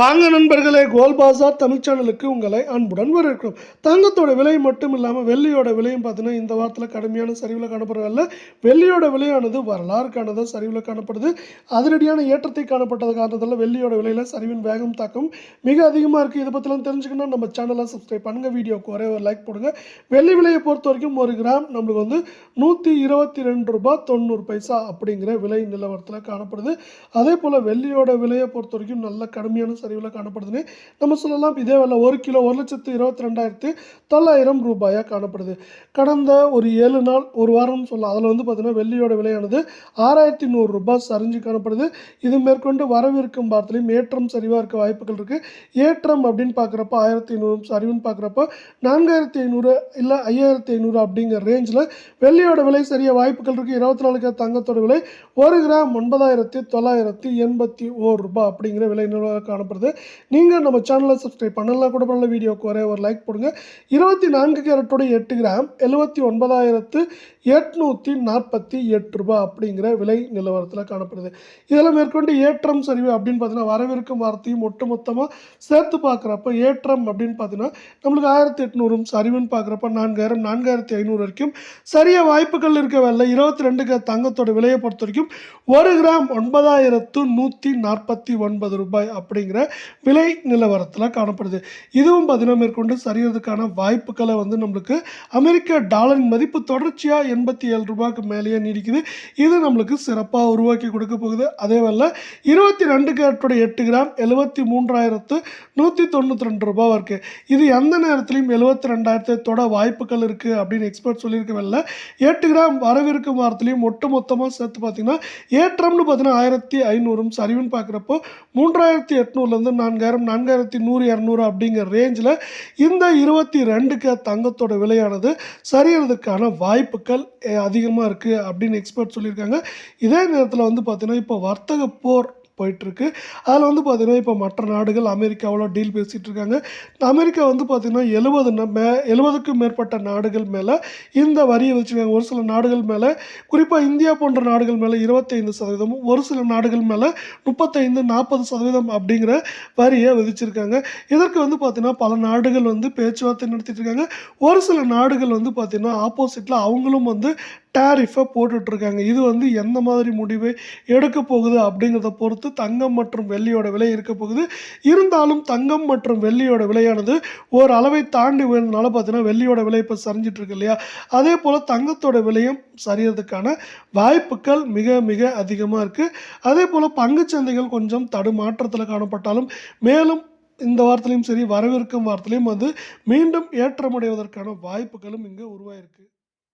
வாங்க நண்பர்களே கோல் பாசார் தமிழ் சேனலுக்கு உங்களை அன்புடன் வரவேற்கிறோம். தங்கத்தோட விலை மட்டும் இல்லாமல் வெள்ளியோட விலையும் பார்த்தீங்கன்னா இந்த வாரத்தில் கடுமையான சரிவில் காணப்படுறதில்ல வெள்ளியோட விலையானது வரலாறு காணதான் சரிவில் காணப்படுது. அதிரடியான ஏற்றத்தை காணப்பட்டது காரணத்தால் வெள்ளியோட விலையில் சரிவின் வேகம் தாக்கம் மிக அதிகமாக இருக்குது இதை பற்றிலாம் தெரிஞ்சுக்கணும் நம்ம சேனலை சப்ஸ்கிரைப் பண்ணுங்கள் வீடியோக்கு ஒரே ஒரு லைக் போடுங்க. வெள்ளி விலையை பொறுத்த வரைக்கும் ஒரு கிராம் நம்மளுக்கு வந்து நூற்றி இருபத்தி ரெண்டு ரூபா தொண்ணூறு பைசா அப்படிங்கிற விலை நிலவரத்தில் காணப்படுது. அதே போல் வெள்ளியோட விலையை பொறுத்த வரைக்கும் நல்ல கடுமையான சரிவில் காணப்படுதுன்னு நம்ம சொல்லலாம். இதே வேலை ஒரு கிலோ ஒரு லட்சத்து இருபத்தி ரெண்டாயிரத்து தொள்ளாயிரம் ரூபாயாக காணப்படுது. கடந்த ஒரு ஏழு நாள் ஒரு வாரம்னு சொல்லலாம். அதில் வந்து பார்த்திங்கன்னா வெள்ளியோட விலையானது ஆறாயிரத்தி நூறு ரூபாய் சரிஞ்சு காணப்படுது. இது மேற்கொண்டு வரவிருக்கும் வாரத்திலையும் ஏற்றம் சரிவாக இருக்க வாய்ப்புகள் இருக்குது ஏற்றம் அப்படின்னு பார்க்குறப்ப ஆயிரத்தி ஐநூறு சரிவுன்னு பார்க்குறப்ப நான்காயிரத்தி ஐநூறு இல்லை ஐயாயிரத்தி ஐநூறு அப்படிங்கிற ரேஞ்சில் வெள்ளியோட விலை சரியாக வாய்ப்புகள் இருக்குது இருபத்தி நாலு கிலோ தங்கத்தோட விலை ஒரு கிராம் ஒன்பதாயிரத்தி தொள்ளாயிரத்தி எண்பத்தி ஓர் ரூபாய் அப்படிங்கிற விலை நிலவரம் காணப்படுது. நீங்கள் நம்ம சேனலை சப்ஸ்கிரைப் பண்ணலாம் கூட பண்ணல வீடியோக்கு ஒரே ஒரு லைக் போடுங்க. இருபத்தி நான்கு கேரட்டோட எட்டு கிராம் எழுபத்தி ஒன்பதாயிரத்து எட்நூற்றி நாற்பத்தி எட்டு ரூபாய் அப்படிங்கிற விலை நிலவரத்தில் காணப்படுது. இதெல்லாம் மேற்கொண்டு ஏற்றம் சரிவு அப்படின்னு பார்த்தீங்கன்னா வரவிருக்கும் வார்த்தையும் ஒட்டு மொத்தமாக சேர்த்து பார்க்குறப்ப ஏற்றம் அப்படின்னு பார்த்தீங்கன்னா நம்மளுக்கு ஆயிரத்தி எட்நூறும் சரிவுன்னு பார்க்குறப்ப நான்காயிரம் நான்காயிரத்தி ஐநூறு வரைக்கும் சரிய வாய்ப்புகள் இருக்க வேலை இருபத்தி ரெண்டுக்கு தங்கத்தோட விலையை பொறுத்த வரைக்கும் ஒரு கிராம் ஒன்பதாயிரத்து நூற்றி நாற்பத்தி ஒன்பது ரூபாய் அப்படிங்கிற விலை நிலவரத்தில் காணப்படுது. இதுவும் பார்த்தீங்கன்னா மேற்கொண்டு சரியறதுக்கான வாய்ப்புகளை வந்து நம்மளுக்கு அமெரிக்க டாலரின் மதிப்பு தொடர்ச்சியாக எண்பத்தி ஏழு ரூபாய்க்கு மேலேயே நீடிக்குது. இது நம்மளுக்கு சிறப்பாக உருவாக்கி கொடுக்க போகுது. அதே இருபத்தி ரெண்டு கேரட்டோட எட்டு கிராம் எழுபத்தி மூன்றாயிரத்து நூற்றி தொண்ணூற்றி ரெண்டு ரூபாய் இருக்குது இது எந்த நேரத்துலையும் எழுபத்தி ரெண்டாயிரத்தை தொட வாய்ப்புகள் இருக்குது அப்படின்னு எக்ஸ்பர்ட் சொல்லியிருக்க வேலை எட்டு கிராம் வரவிருக்கும் வாரத்துலையும் ஒட்டு மொத்தமாக சேர்த்து பார்த்தீங்கன்னா ஏற்றம்னு பார்த்தீங்கன்னா ஆயிரத்தி ஐநூறும் சரிவுன்னு பார்க்குறப்போ மூன்றாயிரத்தி எட்நூறு எட்நூறுலேருந்து நான்காயிரம் நான்காயிரத்தி நூறு இரநூறு அப்படிங்கிற ரேஞ்சில் இந்த இருபத்தி ரெண்டுக்கு தங்கத்தோட விலையானது சரியறதுக்கான வாய்ப்புகள் அதிகமாக இருக்குது அப்படின்னு எக்ஸ்பர்ட் சொல்லியிருக்காங்க. இதே நேரத்தில் வந்து பார்த்தீங்கன்னா இப்போ வர்த்தக போர் போயிட்டுருக்கு. அதில் வந்து பார்த்திங்கன்னா இப்போ மற்ற நாடுகள் அமெரிக்காவோட டீல் பேசிகிட்டு இருக்காங்க. அமெரிக்கா வந்து பார்த்திங்கன்னா எழுபது மே எழுபதுக்கும் மேற்பட்ட நாடுகள் மேலே இந்த வரியை வச்சுருக்காங்க ஒரு சில நாடுகள் மேலே குறிப்பாக இந்தியா போன்ற நாடுகள் மேலே இருபத்தைந்து சதவீதமும் ஒரு சில நாடுகள் மேலே முப்பத்தைந்து நாற்பது சதவீதம் அப்படிங்கிற வரியை விதிச்சிருக்காங்க. இதற்கு வந்து பார்த்திங்கன்னா பல நாடுகள் வந்து பேச்சுவார்த்தை நடத்திட்டு இருக்காங்க. ஒரு சில நாடுகள் வந்து பார்த்திங்கன்னா ஆப்போசிட்டில் அவங்களும் வந்து டேரிஃபை போட்டுட்ருக்காங்க. இது வந்து எந்த மாதிரி முடிவு எடுக்க போகுது அப்படிங்கிறத பொறுத்து தங்கம் மற்றும் வெள்ளியோட விலை இருக்க போகுது. இருந்தாலும் தங்கம் மற்றும் வெள்ளியோட விலையானது ஒரு அளவை தாண்டி உயர்ந்தனால பார்த்தீங்கன்னா வெள்ளியோட விலை இப்போ சரிஞ்சிட்ருக்கு இல்லையா? அதே போல் தங்கத்தோட விலையும் சரியறதுக்கான வாய்ப்புகள் மிக மிக அதிகமாக இருக்குது அதே போல் பங்குச்சந்தைகள் கொஞ்சம் தடுமாற்றத்தில் காணப்பட்டாலும் மேலும் இந்த வாரத்திலையும் சரி வரவிருக்கும் வாரத்திலையும் வந்து மீண்டும் ஏற்றமடைவதற்கான வாய்ப்புகளும் இங்கே உருவாயிருக்கு.